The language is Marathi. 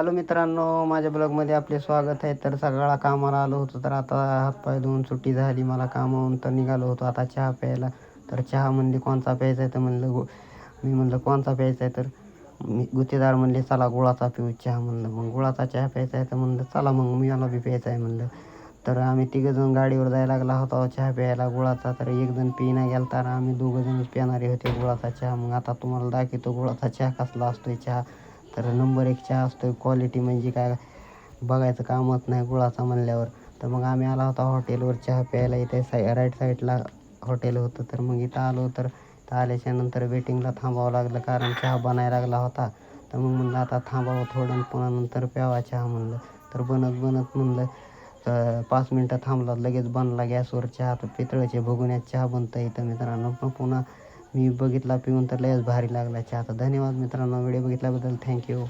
हॅलो मित्रांनो माझ्या ब्लॉगमध्ये आपले स्वागत आहे. तर सगळा कामाला आलो होतो तर आता हातपाय धुवून सुट्टी झाली. मला कामावून तर निघालो होतो आता चहा प्यायला. तर चहा म्हणले कोणचा प्यायचा आहे? तर म्हणलं गु मी म्हणलं कोणचा प्यायचा आहे? तर मी गुत्तेदार म्हणले चला गुळाचा पिऊ चहा. म्हणलं मग गुळाचा चहा प्यायचा आहे? तर म्हणलं चला मग मी मला बी प्यायचा आहे. म्हणलं तर आम्ही तिघंजण गाडीवर जायला लागला होता चहा प्यायला गुळाचा. तर एकजण पिना गेला तर आम्ही दोघंजणच पिणारे होते गुळाचा चहा. मग आता तुम्हाला दाखवतो गुळाचा चहा कसला असतो चहा. तर नंबर एक चहा असतो क्वालिटी म्हणजे काय? बघायचं कामच नाही गुळाचा म्हणल्यावर. तर मग आम्ही आला होता हॉटेलवर चहा प्यायला. इथे साई राईट साईडला हॉटेल होतं. तर मग इथं आलो तर इथं आल्याच्यानंतर वेटिंगला थांबावं लागलं. कारण चहा बनायला लागला होता. तर मग म्हणलं आता थांबावं थोडं पुन्हा नंतर प्यावा चहा म्हणलं. तर बनत बनत म्हणलं तर पाच मिनटं थांबला. लगेच बनला गॅसवर चहा. तर पितळाचे भगुण्यात चहा बनतं इथं मित्रांनो. पण पुन्हा मी बघितला पिऊन तर लयच भारी लागला चहा. तर धन्यवाद मित्रांनो व्हिडिओ बघितल्याबद्दल थँक्यू.